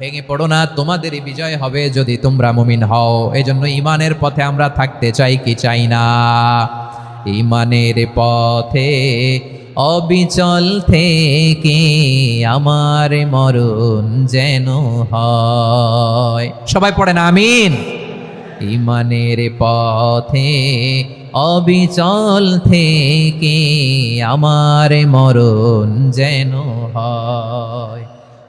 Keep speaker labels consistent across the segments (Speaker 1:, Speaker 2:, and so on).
Speaker 1: ভেঙে পড়ো না, তোমাদেরই বিজয় হবে যদি তোমরা মুমিন হও। এজন্য ইমানের পথে আমরা থাকতে চাই কি চাই না। ইমানের পথে অবিচল থেকে আমার মরণ যেন হয়। সবাই পড়ে না, আমিন। ইমানের পথে অবিচল থেকে আমার মরণ যেন হয়।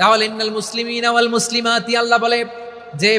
Speaker 1: তাহলে ইন্নাল মুসলিমিন ওয়াল মুসলিমাতি আল্লাহ বলে যে